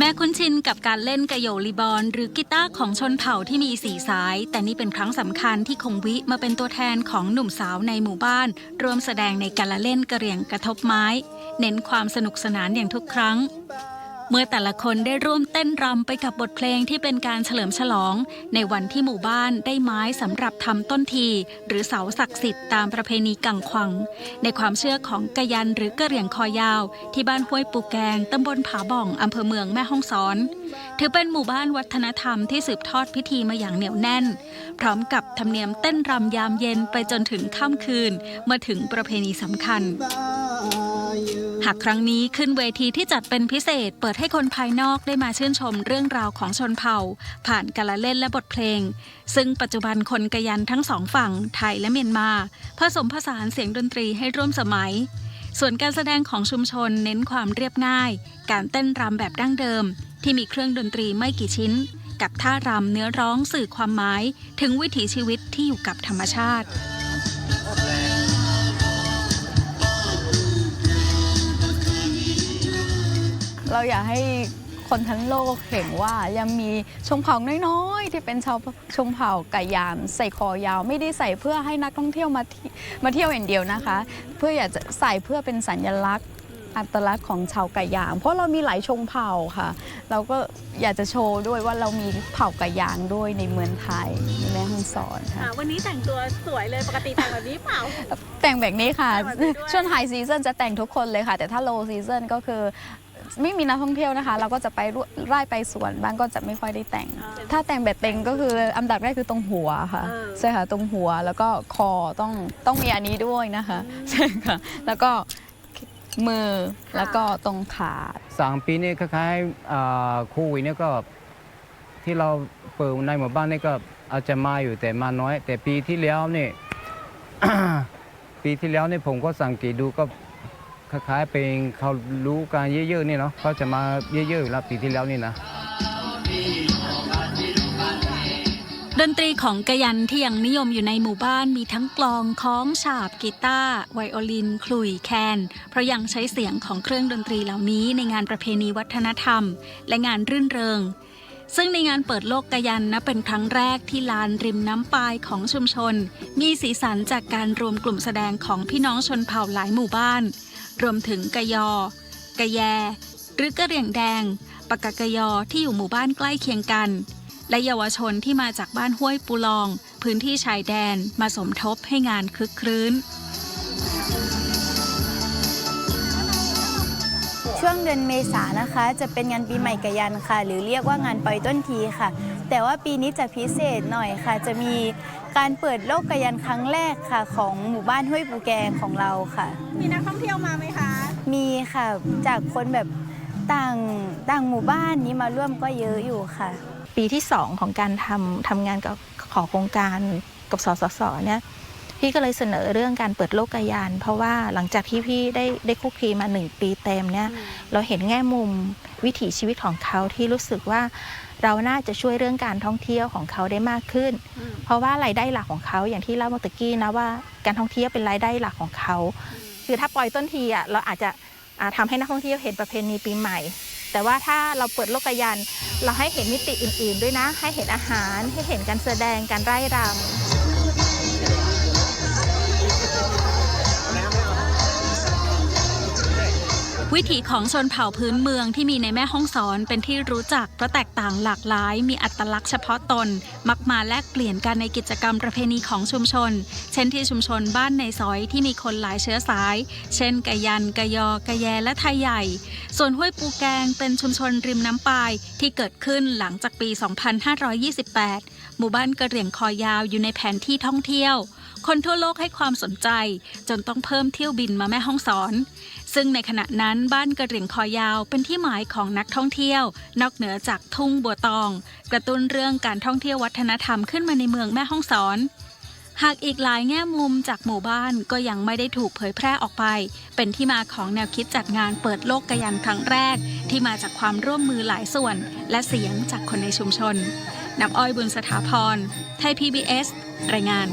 แม่คุณชินกับการเล่นกระโยลีบอลหรือกีตาร์ของชนเผ่าที่มีสีสาย แต่นี่เป็นครั้งสำคัญที่คงวิมาเป็นตัวแทนของหนุ่มสาวในหมู่บ้าน ร่วมแสดงในการละเล่นกระเหรี่ยงกระทบไม้ เน้นความสนุกสนานอย่างทุกครั้ง เมื่อแต่ละคนได้ร่วมเต้นรำไปกับบทเพลงที่เป็นการเฉลิมฉลอง ในวันที่หมู่บ้านได้ไม้สำหรับทำต้นที หรือเสาศักดิ์สิทธิ์ตามประเพณีกังขวัง ในความเชื่อของกะยันหรือกะเหรี่ยงคอยาว ที่บ้านห้วยปูแกงตำบลผาบ่องอำเภอเมืองแม่ฮ่องสอน ถือเป็นหมู่บ้านวัฒนธรรมที่สืบทอดพิธีมาอย่างเหนียวแน่น พร้อมกับธรรมเนียมเต้นรำยามเย็นไปจนถึงค่ำคืนเมื่อถึงประเพณีสำคัญ หากครั้งนี้ขึ้นเวทีที่จัดเป็นพิเศษ เปิดให้คนภายนอกได้มาชื่นชมเรื่องราวของชนเผ่า ผ่านการละเล่นและบทเพลง ซึ่งปัจจุบันคนกะยันทั้งสองฝั่งไทยและเมียนมา ผสมผสานเสียงดนตรีให้ร่วมสมัย ส่วนการแสดงของชุมชนเน้นความเรียบง่าย การเต้นรำแบบดั้งเดิม ที่มีเครื่องดนตรีไม่กี่ชิ้น กับท่ารำเนื้อร้องสื่อความหมาย ถึงวิถีชีวิตที่อยู่กับธรรมชาติ เราอยากให้คนทั้งโลกเห็นว่ายังมีชนเผ่าน้อยๆ ที่เป็นชาวชนเผ่าไก่ยามใส่คอยาว ไม่ได้ใส่เพื่อให้นักท่องเที่ยวมาที่มาเที่ยวอย่างเดียวนะคะ เพื่ออยากจะใส่เพื่อเป็นสัญลักษณ์อัตลักษณ์ของชาวไก่ยางเพราะเรามีหลายชนเผ่าค่ะ เราก็อยากจะโชว์ด้วยว่าเรามีเผ่าไก่ยางด้วยในเมืองไทยในแม่ฮ่องสอนค่ะวันนี้แต่งตัวสวยเลยปกติแต่งแบบนี้เปล่า แต่งแบบนี้ค่ะ แต่งแบบนี้ด้วย ช่วงไฮซีซันจะแต่งทุกคนเลยค่ะ แต่ถ้าโลซีซันก็คือ ไม่มีนักท่องเที่ยวนะคะ เราก็จะไปไร่ไปสวนบ้างก็จะไม่ค่อยได้แต่ง ถ้าแต่งแบบเต็งก็คืออันดับแรกคือตรงหัวค่ะเออใช่ค่ะตรงหัวแล้วก็คอต้องต้องมีอันนี้ด้วยนะคะใช่ค่ะแล้วก็มือแล้วก็ตรงขาสามปีนี้คล้ายๆอ่าโควิดเนี่ยก็ที่เราเปิดในหมู่บ้านนี่ก็อาจจะมาอยู่แต่มาน้อย แต่ปีที่แล้วนี่ปีที่แล้วนี่ผมก็สังเกตดูก็ คล้ายๆเป็นเขารู้การเยอะๆนี่เนาะเขาจะมาเยอะๆอยู่แล้วปีที่แล้วนี่นะดนตรีของกะยันที่ยังนิยมอยู่ในหมู่บ้านมีทั้งกลองค้องฉาบกีตาร์ไวโอลินขลุยแคน เพราะยังใช้เสียงของเครื่องดนตรีเหล่านี้ในงานประเพณีวัฒนธรรม และงานรื่นเริง ซึ่งในงานเปิดโลกกะยันนะเป็นครั้งแรกที่ลานริมน้ำปายของชุมชน มีสีสันจากการรวมกลุ่มแสดงของพี่น้องชนเผ่าหลายหมู่บ้าน รวมถึงกะยอ กะแย หรือกะเหรี่ยงแดงปากกะกะยอที่อยู่หมู่บ้านใกล้เคียงกัน และเยาวชนที่มาจากบ้านห้วยปูลอง พื้นที่ชายแดนมาสมทบให้งานคึกครื้น ช่วงเดือนเมษานะคะ จะเป็นงานปีใหม่กะยันค่ะ หรือเรียกว่างานปล่อยต้นทีค่ะ แต่ว่าปีนี้จะพิเศษหน่อยค่ะ จะมีการเปิดโลกกะยันครั้งแรกค่ะ ของหมู่บ้านห้วยปูแกงของเราค่ะ มีนักท่องเที่ยวมาไหมคะ มีค่ะจากคนแบบต่างต่างหมู่บ้านนี้มาร่วมก็เยอะอยู่ค่ะ ปีที่2ของการทำทำงานกับขอโครงการกับสสสเนี่ย พี่ก็เลยเสนอเรื่องการเปิดโลกกายาน เพราะว่าหลังจากที่พี่ได้ได้คุกคีมาหนึ่งปีเต็มเนี่ยเราเห็นแง่มุมวิถีชีวิตของเขาที่รู้สึกว่าเราน่าจะช่วยเรื่องการท่องเที่ยวของเขาได้มากขึ้น เพราะว่ารายได้หลักของเขาอย่างที่เล่าเมื่อตะกี้นะว่าการท่องเที่ยวเป็นรายได้หลักของเขา คือถ้าปล่อยต้นทีอะเราอาจจะอ่าทำาให้นักท่องเที่ยวเห็นประเพณีปีใหม่ แต่ว่าถ้าเราเปิดโลกยันเราให้เห็นมิติอื่น ๆ ด้วยนะ ให้เห็นอาหารให้เห็นการแสดงการไร่รำ วิถีของชนเผ่าพื้นเมืองที่มีในแม่ห้องสอนเป็นที่รู้จักเพราะแตกต่างหลากหลาย มีอัตลักษณ์เฉพาะตน มักมาแลกเปลี่ยนกันในกิจกรรมประเพณีของชุมชน เช่นที่ชุมชนบ้านในซอยที่มีคนหลายเชื้อสาย เช่นกะยันกะยอกะแยและไทยใหญ่ ส่วนห้วยปูแกงเป็นชุมชนริมน้ำปายที่เกิดขึ้นหลังจากปี 2528 หมู่บ้านกระเหรี่ยงคอยาวอยู่ในแผนที่ท่องเที่ยว คนทั่วโลกให้ความสนใจ จนต้องเพิ่มเที่ยวบินมาแม่ห้องสอน ซึ่งในขณะนั้นบ้านกระเหรี่ยงคอยาวเป็นที่หมายของนักท่องเที่ยว นอกเหนือจากทุ่งบัวตอง กระตุ้นเรื่องการท่องเที่ยววัฒนธรรมขึ้นมาในเมืองแม่ห้องสอนหากอีกหลายแง่มุมจากหมู่บ้านก็ยังไม่ได้ถูกเผยแพร่ออกไป เป็นที่มาของแนวคิดจัดงานเปิดโลกกะยันครั้งแรก ที่มาจากความร่วมมือหลายส่วน และเสียงจากคนในชุมชนนับอ้อยบุญสถาพร ไทย PBS รายงาน